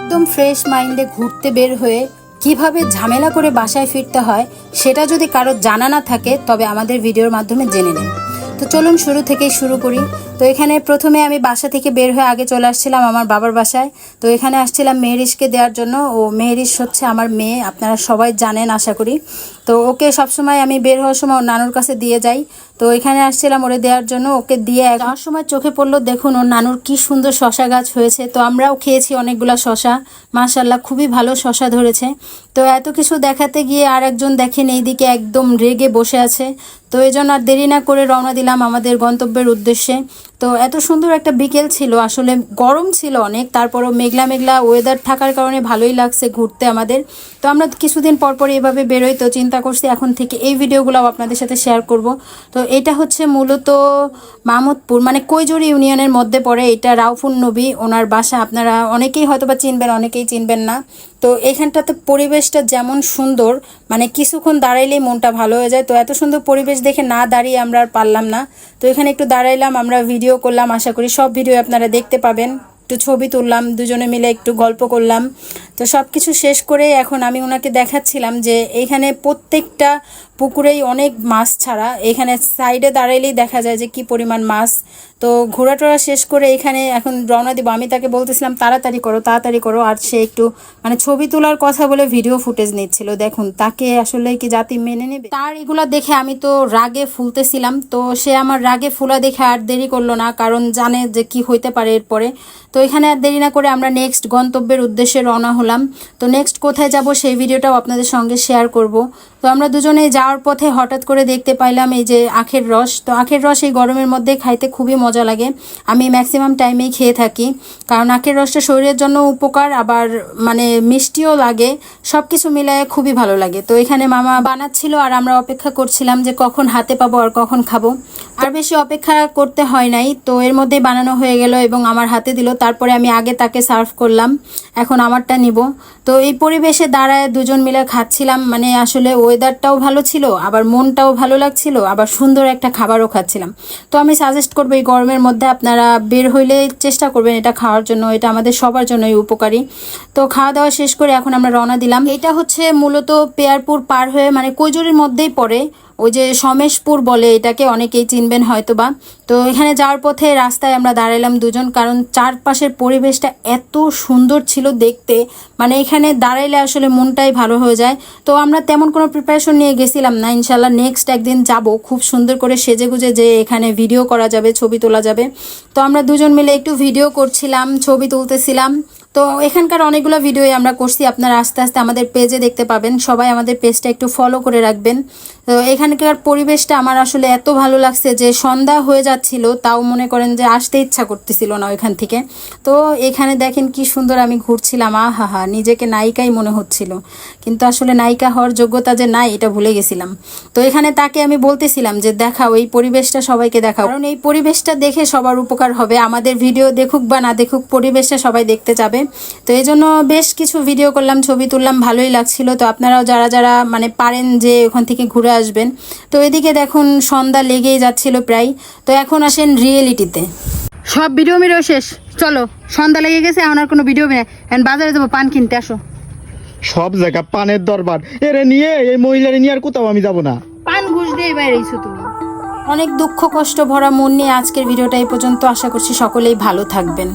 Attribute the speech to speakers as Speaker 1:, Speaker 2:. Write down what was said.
Speaker 1: একদম ফ্রেশ মাইন্ডে ঘুরতে বের হয়ে কীভাবে ঝামেলা করে বাসায় ফিরতে হয় সেটা যদি কারও জানা না থাকে, তবে আমাদের ভিডিওর মাধ্যমে জেনে নিন। তো চলুন শুরু থেকেই শুরু করি। তো এখানে প্রথমে আমি বাসা থেকে বের হয়ে আগে চলে আসছিলাম আমার বাবার বাসায়। তো এখানে আসছিলাম মেহরিশকে দেওয়ার জন্য। ও মেহরিশ হচ্ছে আমার মেয়ে, আপনারা সবাই জানেন, আশা করি। তো ওকে সবসময় আমি বের হওয়ার সময় ওর নানুর কাছে দিয়ে যাই। তো এখানে আসছিলাম ওরে দেওয়ার জন্য, ওকে দিয়ে যাওয়ার সময় চোখে পড়ল, দেখুন ওর নানুর কি সুন্দর শশা গাছ হয়েছে। তো আমরাও খেয়েছি অনেকগুলা শশা মাশাল্লাহ খুবই ভালো শশা ধরেছে। তো এত কিছু দেখাতে গিয়ে আর একজন দেখেন এইদিকে একদম রেগে বসে আছে। তো এই জন্য আর দেরি না করে রওনা দিলাম আমাদের গন্তব্যের উদ্দেশ্যে। তো এত সুন্দর একটা বিকেল ছিল, আসলে গরম ছিল অনেক, তারপরও মেঘলা মেঘলা ওয়েদার থাকার কারণে ভালোই লাগছে ঘুরতে আমাদের। তো আমরা কিছুদিন পর পর এভাবে বেরোই, তো চিন্তা করছি এখন থেকে এই ভিডিওগুলো আপনাদের সাথে শেয়ার করব। তো এটা হচ্ছে মূলত মামুদপুর মানে কৈজুরি ইউনিয়নের মধ্যে পড়ে, এটা রাউফুন নবী, ওনার বাসা। আপনারা অনেকেই হয়তো বা চিনবেন, অনেকেই চিনবেন না। তো এখানটাতে পরিবেশটা যেমন সুন্দর মানে কিছুক্ষণ দাঁড়াইলেই মনটা ভালো হয়ে যায়। তো এত সুন্দর পরিবেশ দেখে না দাঁড়িয়ে আমরা আর পারলাম না। তো এখানে একটু দাঁড়াইলাম, আমরা ভিডিও করলাম, আশা করি সব ভিডিও আপনারা দেখতে পাবেন। একটু ছবি তুললাম, দুজনে মিলে একটু গল্প করলাম। তো সব কিছু শেষ করে এখন আমি ওনাকে দেখাচ্ছিলাম যে এইখানে প্রত্যেকটা পুকুরেই অনেক মাছ ছাড়া। এখানে সাইডে দাঁড়াইলেই দেখা যায় যে কি পরিমাণ মাছ। তো ঘোরাটোরা শেষ করে এখানে এখন রওনা দিব। আমি তাকে বলতেছিলাম, তাড়াতাড়ি করো তাড়াতাড়ি করো। আর সে একটু মানে ছবি তোলার কথা বলে ভিডিও ফুটেজ নিচ্ছিল। দেখুন, তাকে আসলে কি জাতি মেনে নেবে? তার এগুলা দেখে আমি তো রাগে ফুলতেছিলাম। তো সে আমার রাগে ফুলা দেখে আর দেরি করল না, কারণ জানে যে কি হইতে পারে এরপরে। তো এখানে আর দেরি না করে আমরা নেক্সট গন্তব্যের উদ্দেশ্যে রওনা হলাম। তো নেক্সট কোথায় যাব সেই ভিডিওটাও আপনাদের সঙ্গে শেয়ার করব। তো আমরা দুজনে যাওয়ার পথে হঠাৎ করে দেখতে পাইলাম এই যে আখের রস। তো আখের রস এই গরমের মধ্যে খাইতে খুবই মজা লাগে। আমি ম্যাক্সিমাম টাইমেই খেয়ে থাকি। কারণ আখের রসটা শরীরের জন্য উপকার, আবার মানে মিষ্টিও লাগে। সব কিছু মিলায় খুবই ভালো লাগে। তো এখানে মামা বানাচ্ছিল আর আমরা অপেক্ষা করছিলাম যে কখন হাতে পাবো আর কখন খাব। আর বেশি অপেক্ষা করতে হয় নাই। তো এর মধ্যে বানানো হয়ে গেল এবং আমার হাতে দিল। তারপরে আমি আগে তাকে সার্ভ করলাম। এখন আমারটা নিব। তো এই পরিবেশে দাঁড়ায় দুজন মিলে খাচ্ছিলাম মানে আসলে ওয়েদারটাও ভালো ছিল, আবার মনটাও ভালো লাগছিল, আবার সুন্দর একটা খাবারও খাচ্ছিলাম। তো আমি সাজেস্ট করব এই গরমের মধ্যে আপনারা বের হইলে চেষ্টা করবেন এটা খাওয়ার জন্য, এটা আমাদের সবার জন্যই উপকারী। তো খাওয়া দাওয়া শেষ করে এখন আমরা রওনা দিলাম। এটা হচ্ছে মূলত পেয়ারপুর পার হয়ে মানে কৈজুরির মধ্যেই পড়ে ওই যে সমেশপুর বলে, এটাকে অনেকেই চিনবেন হয়তো বা তো এখানে যাওয়ার পথে রাস্তায় আমরা দাঁড়ালাম দুজন, কারণ চারপাশের পরিবেশটা এত সুন্দর ছিল দেখতে। মানে এখানে দাঁড়াইলে আসলে মনটাই ভালো হয়ে যায়। তো আমরা তেমন কোনো প্রিপারেশন নিয়ে গেছিলাম না। ইনশাল্লাহ নেক্সট একদিন যাব। খুব সুন্দর করে সেজে গুজে যে এখানে ভিডিও করা যাবে, ছবি তোলা যাবে। তো আমরা দুজন মিলে একটু ভিডিও করছিলাম, ছবি তুলতেছিলাম। তো এখানকার অনেকগুলো ভিডিওই আমরা করছি, আপনারা আস্তে আস্তে আমাদের পেজে দেখতে পাবেন। সবাই আমাদের পেজটা একটু ফলো করে রাখবেন। তো এখানকার পরিবেশটা আমার আসলে এত ভালো লাগছে যে সন্ধ্যা হয়ে যাচ্ছিল, তাও মনে করেন যে আসতে ইচ্ছা করতেছিল না ওইখান থেকে। তো এখানে দেখেন কি সুন্দর আমি ঘুরছিলাম আহা হা নিজেকে নায়িকাই মনে হচ্ছিল। কিন্তু আসলে নায়িকা হওয়ার যোগ্যতা যে নাই, এটা ভুলে গেছিলাম। তো এখানে তাকে আমি বলতেছিলাম যে দেখাও, এই পরিবেশটা সবাইকে দেখাও। কারণ এই পরিবেশটা দেখে সবার উপকার হবে। আমাদের ভিডিও দেখুক বা না দেখুক, পরিবেশটা সবাই দেখতে যাবে। তো এই জন্য বেশ কিছু ভিডিও করলাম ছবি তুললাম ভালোই লাগছিল। তো আপনারাও যারা যারা মানে পারেন যে ওখান থেকে ঘুরে আসবেন। তো এদিকে দেখুন সন্ধ্যা লেগেই যাচ্ছিল প্রায়। তো এখন আসেন রিয়েলিটিতে সব ভিডিও মিডিও শেষ। চলো সন্ধ্যা লেগে গেছে এখন আর কোনো ভিডিও নেই এখন বাজারে যাব পান কিনতে আসো।
Speaker 2: সব জায়গা পানের দরবার। এরে নিয়ে এই মহিলারে নিয়ে আর কোথাও আমি যাব না।
Speaker 1: পান ঘুষ দিয়ে বাইরেছো তুমি। অনেক দুঃখ কষ্ট ভরা মন নিয়ে আজকের ভিডিওটা এই পর্যন্ত। আশা করছি সকলেই ভালো থাকবেন।